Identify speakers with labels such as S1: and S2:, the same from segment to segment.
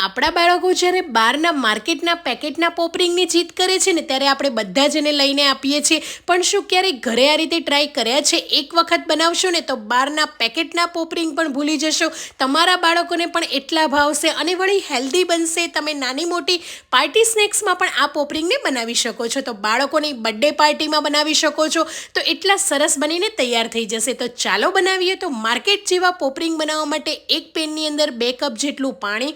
S1: આપણા બાળકો જ્યારે બહારના માર્કેટના પેકેટના પોપરિંગની જીત કરે છે ને, ત્યારે આપણે બધા જ એને લઈને આપીએ છીએ. પણ શું ક્યારેય ઘરે આ રીતે ટ્રાય કર્યા છે? એક વખત બનાવશો ને તો બહારના પેકેટના પોપરિંગ પણ ભૂલી જશો. તમારા બાળકોને પણ એટલા ભાવશે અને વળી હેલ્ધી બનશે. તમે નાની મોટી પાર્ટી સ્નેક્સમાં પણ આ પોપરિંગને બનાવી શકો છો. તો બાળકોની બર્થડે પાર્ટીમાં બનાવી શકો છો. તો એટલા સરસ બનીને તૈયાર થઈ જશે. તો ચાલો બનાવીએ. તો માર્કેટ જેવા પોપરિંગ બનાવવા માટે એક પેનની અંદર બે કપ જેટલું પાણી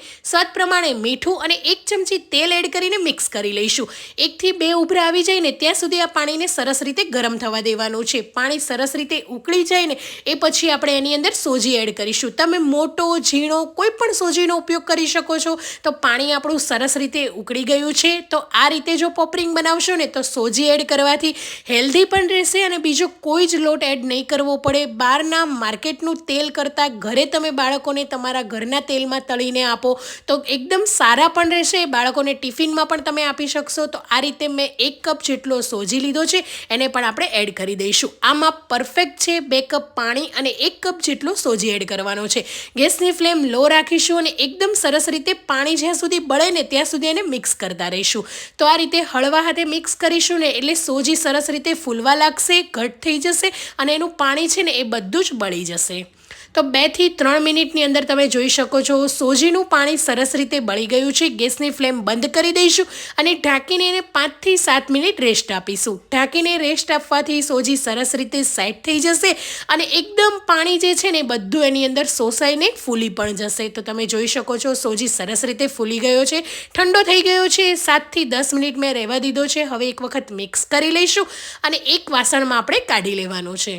S1: પ્રમાણે મીઠું અને એક ચમચી તેલ એડ કરીને મિક્સ કરી લઈશું. એકથી બે ઉભરા આવી જાય ને ત્યાં સુધી આ પાણીને સરસ રીતે ગરમ થવા દેવાનું છે. પાણી સરસ રીતે ઉકળી જાય ને એ પછી આપણે એની અંદર સોજી એડ કરીશું. તમે મોટો, ઝીણો, કોઈ પણ સોજીનો ઉપયોગ કરી શકો છો. તો પાણી આપણું સરસ રીતે ઉકળી ગયું છે. તો આ રીતે જો પોપરિંગ બનાવશો ને તો સોજી એડ કરવાથી હેલ્ધી પણ રહેશે અને બીજો કોઈ જ લોટ એડ નહીં કરવો પડે. બહારના માર્કેટનું તેલ કરતાં ઘરે તમે બાળકોને તમારા ઘરના તેલમાં તળીને આપો. તો એકદમ સારા પણ રહેશે, બાળકોને ટિફિનમાં પણ તમે આપી શકશો. તો આ રીતે મેં એક કપ જેટલો સોજી લીધો છે, એને પણ આપણે એડ કરી દઈશું. આમાં પરફેક્ટ છે, બે કપ પાણી અને એક કપ જેટલો સોજી એડ કરવાનો છે. ગેસની ફ્લેમ લો રાખીશું અને એકદમ સરસ રીતે પાણી જ્યાં સુધી બળે ને ત્યાં સુધી એને મિક્સ કરતા રહીશું. તો આ રીતે હળવા હાથે મિક્સ કરીશું ને એટલે સોજી સરસ રીતે ફૂલવા લાગશે, ઘટ થઈ જશે અને એનું પાણી છે ને એ બધું જ બળી જશે. તો બેથી ત્રણ મિનિટની અંદર તમે જોઈ શકો છો. સોજીનું પાણી સરસ રીતે બળી ગયું છે. ગેસની ફ્લેમ બંધ કરી દઈશું અને ઢાંકીને એને પાંચથી સાત મિનિટ રેસ્ટ આપીશું. ઢાંકીને રેસ્ટ આપવાથી સોજી સરસ રીતે સેટ થઈ જશે અને એકદમ પાણી જે છે ને બધું એની અંદર સોસાઈને ફૂલી પણ જશે. તો તમે જોઈ શકો છો સોજી સરસ રીતે ફૂલી ગયો છે. ઠંડો થઈ ગયો છે. સાતથી દસ મિનિટ મેં રહેવા દીધો છે. હવે એક વખત મિક્સ કરી લઈશું અને એક વાસણમાં આપણે કાઢી લેવાનું છે.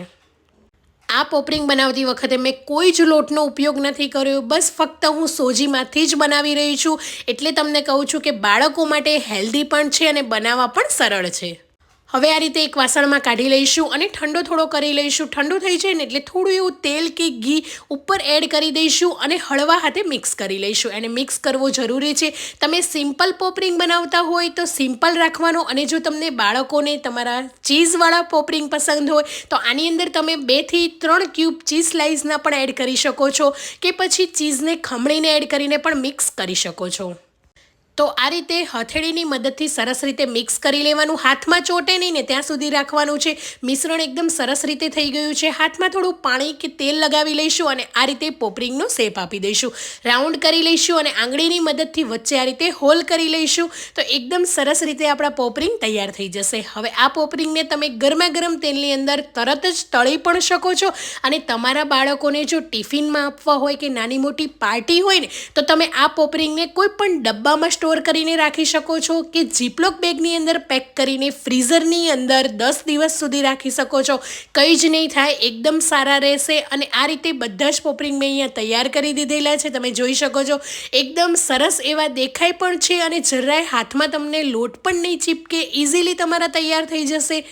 S1: આ પોપરિંગ બનાવતી વખતે મેં કોઈ જ લોટનો ઉપયોગ નથી કર્યો. બસ ફક્ત હું સોજીમાંથી જ બનાવી રહી છું. એટલે તમને કહું છું કે બાળકો માટે હેલ્ધી પણ છે અને બનાવવા પણ સરળ છે. હવે આ રીતે એક વાસણમાં કાઢી લઈશું અને ઠંડો થોડો કરી લઈશું. ઠંડુ થઈ જાય ને એટલે થોડું એવું તેલ કે ઘી ઉપર એડ કરી દઈશું અને હળવા હાથે મિક્સ કરી લઈશું. એને મિક્સ કરવો જરૂરી છે. તમે સિમ્પલ પોપરિંગ બનાવતા હોય તો સિમ્પલ રાખવાનો અને જો તમને બાળકોને તમારા ચીઝવાળા પોપરિંગ પસંદ હોય તો આની અંદર તમે બેથી ત્રણ ક્યુબ ચીઝ સ્લાઇસના પણ એડ કરી શકો છો કે પછી ચીઝને ખમણીને એડ કરીને પણ મિક્સ કરી શકો છો. તો આ રીતે હથેળીની મદદથી સરસ રીતે મિક્સ કરી લેવાનું, હાથમાં ચોટે નહીં ને ત્યાં સુધી રાખવાનું છે. મિશ્રણ એકદમ સરસ રીતે થઈ ગયું છે. હાથમાં થોડું પાણી કે તેલ લગાવી લઈશું અને આ રીતે પોપરિંગનો શેપ આપી દઈશું. રાઉન્ડ કરી લઈશું અને આંગળીની મદદથી વચ્ચે આ રીતે હોલ કરી લઈશું. તો એકદમ સરસ રીતે આપણા પોપરિંગ તૈયાર થઈ જશે. હવે આ પોપરિંગને તમે ગરમા ગરમ તેલની અંદર તરત જ તળી પણ શકો છો અને તમારા બાળકોને જો ટિફિનમાં આપવા હોય કે નાની મોટી પાર્ટી હોય ને, તો તમે આ પોપરિંગને કોઈ પણ ડબ્બામાં સ્ટોર કરીને રાખી શકો છો કે જીપલોક બેગની અંદર પેક કરીને ફ્રીઝરની અંદર દસ દિવસ સુધી રાખી શકો છો. કંઈ જ નહીં થાય, એકદમ સારા રહેશે અને આ રીતે બધા જ પોપરિંગ મેં અહીંયા તૈયાર કરી દીધેલા છે. તમે જોઈ શકો છો, એકદમ સરસ એવા દેખાય પણ છે અને જરાય હાથમાં તમને લોટ પણ નહીં ચીપકે ઇઝીલી તમારા તૈયાર થઈ જશે.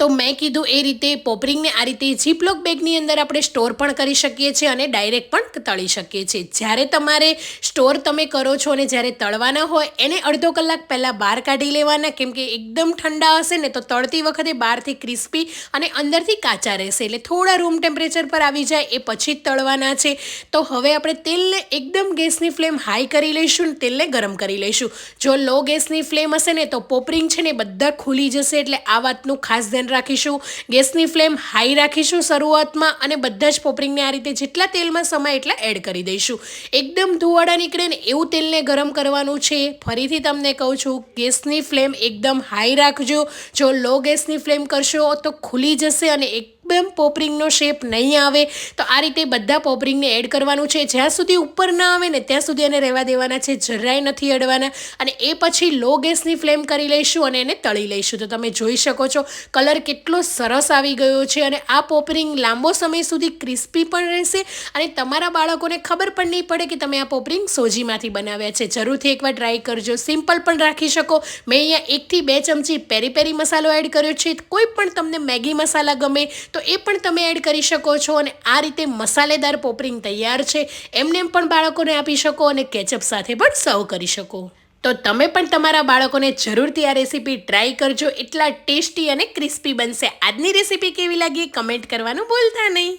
S1: તો મેં કીધું એ રીતે પોપરિંગને આ રીતે જીપલોક બેગની અંદર આપણે સ્ટોર પણ કરી શકીએ છીએ અને ડાયરેક્ટ પણ તળી શકીએ છીએ. જ્યારે તમારે સ્ટોર તમે કરો છો અને જ્યારે તળવાના હોય, એને અડધો કલાક પહેલાં બહાર કાઢી લેવાના, કેમ કે એકદમ ઠંડા હશે ને તો તળતી વખતે બહારથી ક્રિસ્પી અને અંદરથી કાચા રહેશે. એટલે થોડા રૂમ ટેમ્પરેચર પર આવી જાય, એ પછી જ તળવાના છે. તો હવે આપણે તેલને એકદમ ગેસની ફ્લેમ હાઈ કરી લઈશું ને તેલને ગરમ કરી લઈશું. જો લો ગેસની ફ્લેમ હશે ને તો પોપરિંગ છે ને બધા ખુલી જશે, એટલે આ વાતનું ખાસ ધ્યાન રાખીશું. ગેસની ફ્લેમ હાઈ રાખીશું શરૂઆતમાં અને બધા જ પોપરિંગને આ રીતે જેટલા તેલમાં સમાય એટલા એડ કરી દઈશું. એકદમ ધુવાડા નીકળે ને એવું તેલને ગરમ કરવાનું છે. ફરીથી તમને કહું છું, ગેસની ફ્લેમ એકદમ હાઈ રાખજો. જો લો ગેસની ફ્લેમ કરશો તો ખુલી જશે અને એક એકદમ પોપરિંગનો શેપ નહીં આવે. તો આ રીતે બધા પોપરિંગને એડ કરવાનું છે. જ્યાં સુધી ઉપર ના આવે ને ત્યાં સુધી એને રહેવા દેવાના છે. જરાય નથી અડવાના. અને એ પછી લો ગેસની ફ્લેમ કરી લઈશું અને એને તળી લઈશું. તો તમે જોઈ શકો છો, કલર કેટલો સરસ આવી ગયો છે અને આ પોપરિંગ લાંબો સમય સુધી ક્રિસ્પી પણ રહેશે. અને તમારા બાળકોને ખબર પણ નહીં પડે કે તમે આ પોપરિંગ સોજીમાંથી બનાવ્યા છે. જરૂરથી એકવાર ટ્રાય કરજો. સિમ્પલ પણ રાખી શકો. મેં અહીંયા એકથી બે ચમચી પેરી પેરી મસાલો એડ કર્યો છે. કોઈ પણ તમને મેગી મસાલા ગમે તો એ પણ તમે એડ કરી શકો છો અને આ રીતે મસાલેદાર પોપરિંગ તૈયાર છે. એમને પણ બાળકોને આપી શકો અને કેચઅપ સાથે પણ સર્વ કરી શકો. તો તમે પણ તમારા બાળકોને જરૂરથી આ રેસીપી ટ્રાય કરજો. એટલા ટેસ્ટી અને ક્રિસ્પી બનશે. આજની રેસીપી કેવી લાગી કમેન્ટ કરવાનું ભૂલતા નહીં.